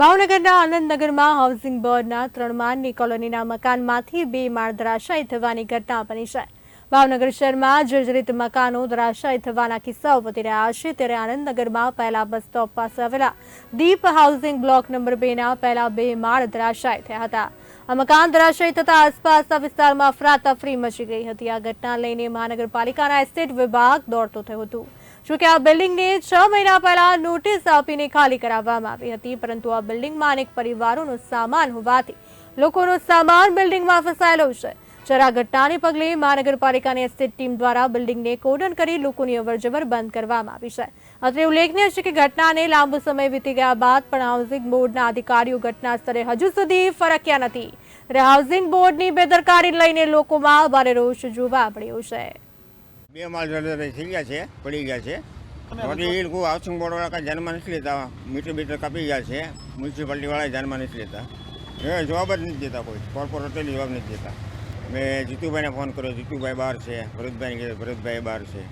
ભાવનગરના આનંદનગરમાં હાઉસિંગ બોર્ડના ત્રણ માળની કોલોનીના મકાનમાંથી બે માળ ધરાશાયી થવાની ઘટના બની છે. ભાવનગર શહેરમાં જર્જરિત મકાનો ધરાશાયી થવાના કિસ્સાઓ વધી રહ્યા છે. ત્યારે આનંદનગરમાં પહેલા બસ સ્ટોપ પાસે આવેલા દીપ હાઉસિંગ બ્લોક નંબર બેના પહેલા બે માળ ધરાશાયી થયા હતા. આ મકાન ધરાશાયી થતા આસપાસના વિસ્તારમાં અફરાતફરી મચી ગઈ હતી. આ ઘટના લઈને મહાનગરપાલિકાના એસ્ટેટ વિભાગ દોડતો થયો હતો. જોકે આ બિલ્ડિંગને છ મહિના પહેલા નોટિસ આપીને ખાલી કરાવવામાં આવી હતી, પરંતુ આ બિલ્ડિંગમાં અનેક પરિવારોનો સામાન હોવાથી લોકોનો સામાન બિલ્ડિંગમાં ફસાયેલો છે. જરા ઘટનાને પગલે મહાનગરપાલિકાની એસ્ટેટ ટીમ દ્વારા બિલ્ડિંગને કોડન કરી લોકોની અવરજવર બંધ કરવામાં આવી છે. અત્રે ઉલ્લેખનીય છે કે ઘટનાને લાંબો સમય વીતી ગયા બાદ પણ હાઉસિંગ બોર્ડના અધિકારીઓ ઘટના સ્થળે હજુ સુધી ફરક્યા નથી. હાઉસિંગ બોર્ડની બેદરકારી લઈને લોકોમાં ભારે રોષ જોવા મળ્યો છે. બે માલ જર્જર થઈ ગયા છે પડી ગયા છે. એ લોકો હાઉસિંગ બોર્ડ વાળા કાંઈ ધ્યાનમાં નથી લેતા મીટર બીટર કાપી ગયા છે. મ્યુનિસિપાલિટી વાળા ધ્યાનમાં નથી લેતા. એ જવાબ જ નથી દેતા કોઈ કોર્પોરેટરને જવાબ નથી દેતા. મેં જીતુભાઈને ફોન કર્યો જીતુભાઈ બહાર છે ભરતભાઈને કીધું ભરતભાઈ બહાર છે.